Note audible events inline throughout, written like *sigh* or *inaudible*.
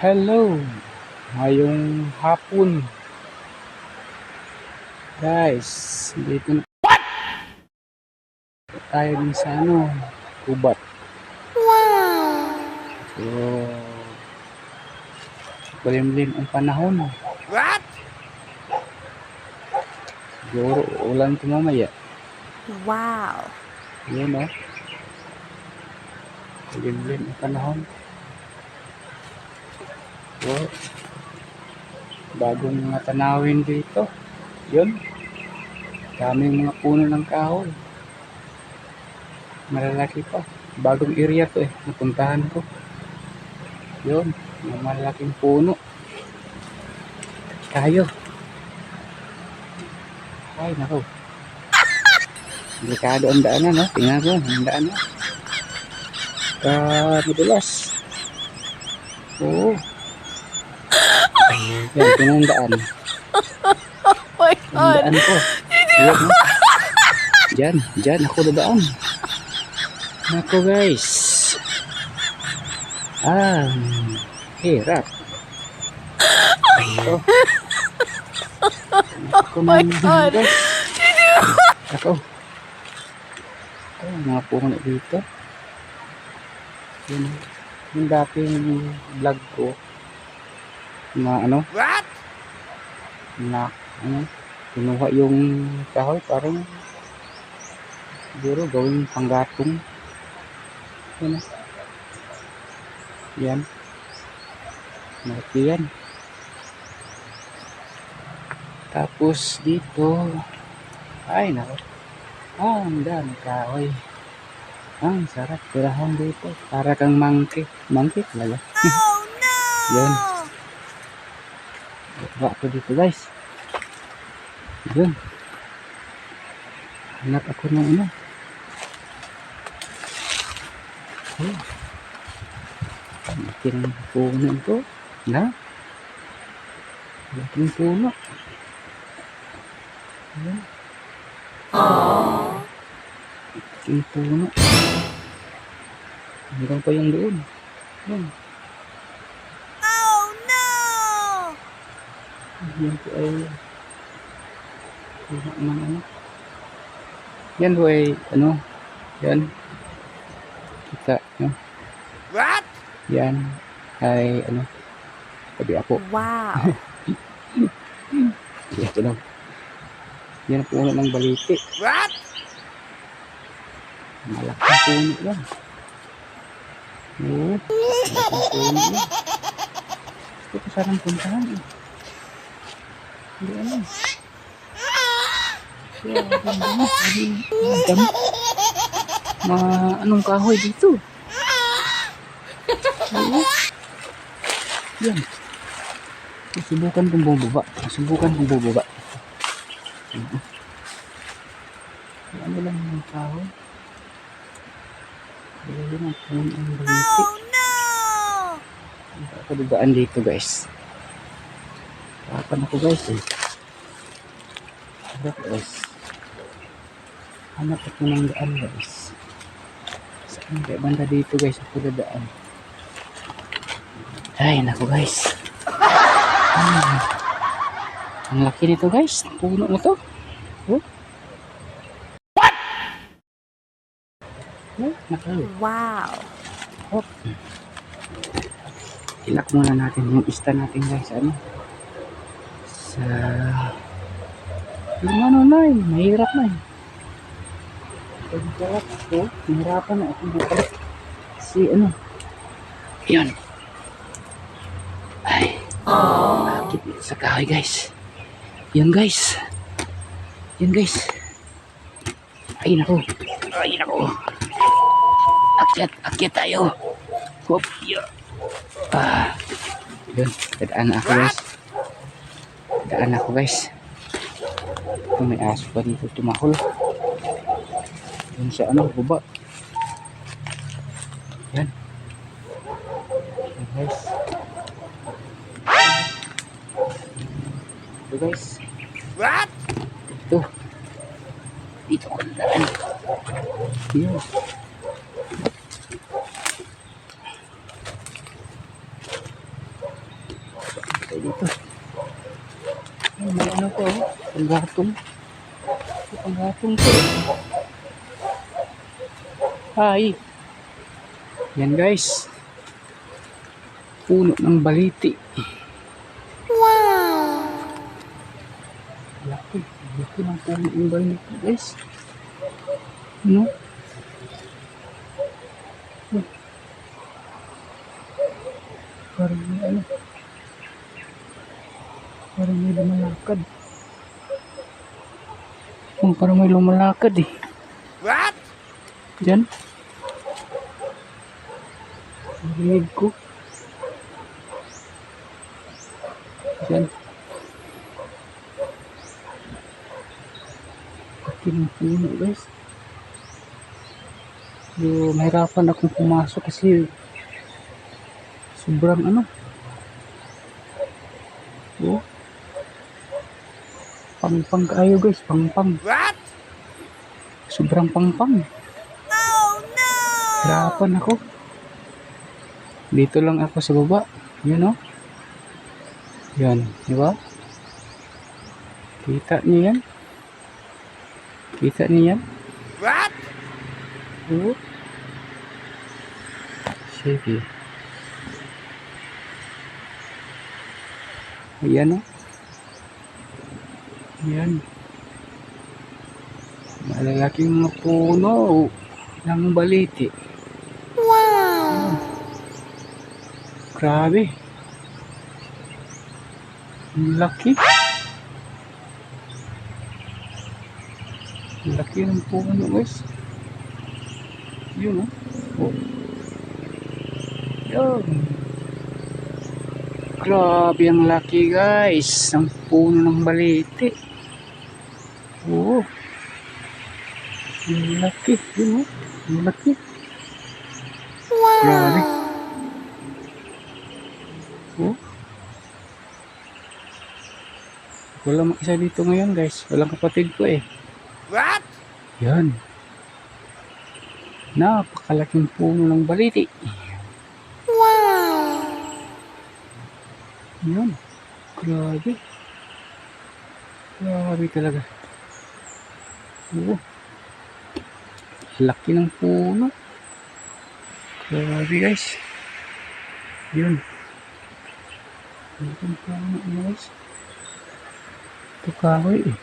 Hello! Ngayong hapon. Guys, dito na What? tayo din sa ano, kubat. Wow! So, balimlim ang panahon. What? Siguro, ulan ito mamaya. Wow. Yun o. Balimlim ang panahon. So, bagong mga tanawin dito. Yun. Daming mga puno ng kahoy. Malalaki pa. Bagong area to eh. Napuntahan ko. Yun. Mga malalaking puno. Tayo. Ay, nako. Delikado ang daanan, no? Tingnan ko, ang daanan. Ah, madulas. Oo. Yan, tingnan ang daan. Oh my Ang daan ko. Ayan, no? Diyan, diyan ako dadaan. Nako guys. Ah, hirap. Ito. Ako Oh my God. Ako. Oh, mga puno dito. Yun. Yung dating vlog ko na ano, What? na ano, kinuha yung kahoy parang siguro gawing panggatong. Ah. yan. Malaki yan. Tapos dito ay nako. Ah ang dami kahoy. Ang sarap tirahan dito. Para kang monkey. Monkey talaga Oh no! *laughs* yan Baka ako dito guys. Yun. Hanap ako ng ano. Oh. Laki ng puno ito. Na? Laking puno. Ayan. Laking puno. Hanggang pa yung doon. Ayan. Oh no! Yan po ay ano. Yan po ay ano, yan. Kita, no? What? Yan ay ano, sabi ako, Wow. *laughs* ito daw. Yan ang puno ng baliti. What? Malaking puno yan. Oo, malaking puno yan. Gusto ko sanang puntahan eh. Hindi ano. Kaya, ganda dami. Mga anong kahoy dito. Oo. Yan. Susubukan kong bumaba. Susubukan kong bumaba. Oo. Ano lang yung kahoy. Ayun ang baliti. Oh no! Ako dadaan dito guys. Kapan ako guys eh. Harap guys. Hanap ako ng daan guys. Saan kaya banda dito guys ako dadaan. Ay naku guys. Ah. Ang laki nito guys. Puno na to. Oh. What? Oh, naku. Wow. Hop. Ilak muna natin yung ista natin guys. Ano? Sa... Yung ano na eh. Mahirap na eh. Pagkalat ko, mahirapan na ako bukalik. Si ano? Yan. Ay. Akit sa kahoy guys. Yan guys. Yan guys. Ay nako. Ay nako. Akyat, akyat tayo. Hop, yeah. Ah. Yun, dadaan na ako guys. Dadaan na ako guys. Ito may aso pa dito tumahol. Yun sa ano, baba. Yan. Guys. Ito guys. What? Ito. Dito ko daan. Yan. may ano ko, oh. Panggatong. Panggatong ko. Hi. Yan guys. Puno ng baliti. Wow! Laki. Laki ng puno ng baliti guys. Ano? Oh. Parang may ano. Parang may lumalakad. Oh, parang may lumalakad eh. What? Diyan. Narinig ko. Diyan. Pinupuno guys. So, mahirapan akong pumasok kasi sobrang ano. Oh. Pang-pang kayo guys, pang-pang. What? Sobrang pang-pang. Oh no! Hirapan ako. Dito lang ako sa baba. Yun o. Yan. Di ba? Kita niyo yan? Kita niyo yan? What? Oo. Sige. Ayan o. Ayan. Malalaking mga puno ng baliti. Wow! Grabe. Ang laki. Ang laki ng puno guys. Yun oh. oh. Yun. Grabe ang laki guys. Ang puno ng baliti. Oo. Ang laki. Yun oh. Ang laki. Grabe. Oh. Walang isa dito ngayon guys. Walang kapatid ko eh. What? Yan. Napakalaking puno ng baliti. Wow! Yan. Grabe. Grabe talaga. Oo. Laki ng puno. Grabe guys. Yun. Laki ng puno guys. Ito kahoy eh.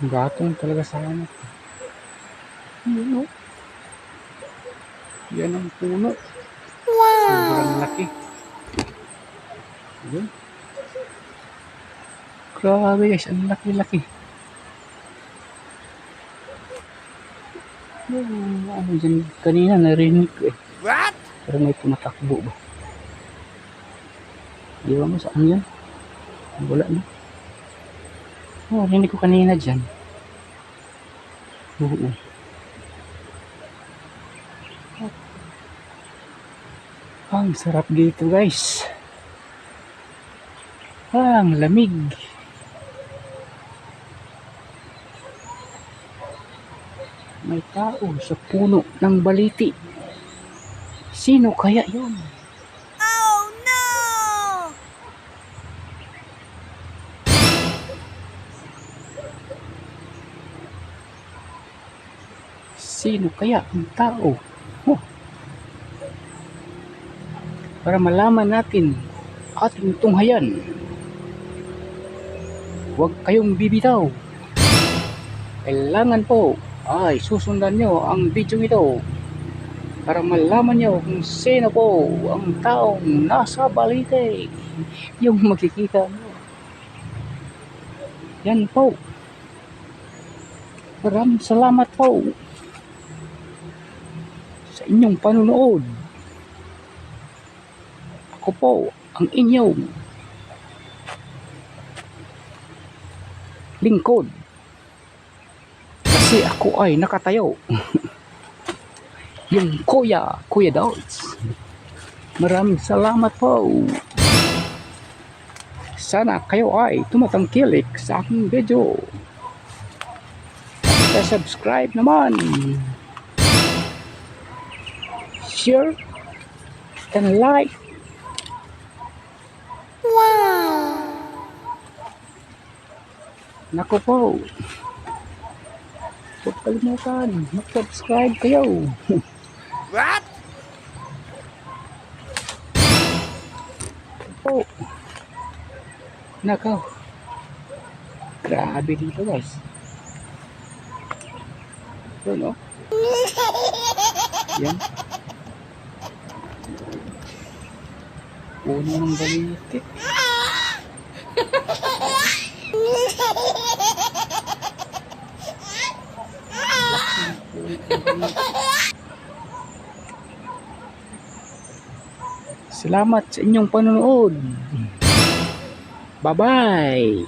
Ang gatong talaga sa ano. Yun oh. Yan ang puno. Sobrang laki. Yun. Grabe guys, ang laki-laki. Yung ano dyan, kanina narinig ko eh. What? Pero may tumatakbo ba? Iwan mo saan yan? Wala na. Oh, narinig ko kanina dyan. Oo. Ang sarap dito guys. Ang lamig. May tao sa puno ng baliti. Sino kaya yun? Oh no! Sino kaya ang tao? Oh. Para malaman natin ating tunghayan. Huwag kayong bibitaw. Kailangan po ay susundan nyo ang video ito para malaman nyo kung sino po ang taong nasa balite yung makikita nyo. Yan po. Maraming salamat po sa inyong panunood. Ako po ang inyong lingkod. Kasi ako ay nakatayo. Yung kuya, kuya Dolls. Maraming salamat po. Sana kayo ay tumatangkilik sa aking video. Subscribe naman. Share and like. Wow! Nako po. Huwag kalimutan. Mag-subscribe kayo. *laughs* What? po. Nako. Grabe dito guys. Ito no? *laughs* Yan. Puno ng balite. Salamat sa inyong panonood. Bye-bye.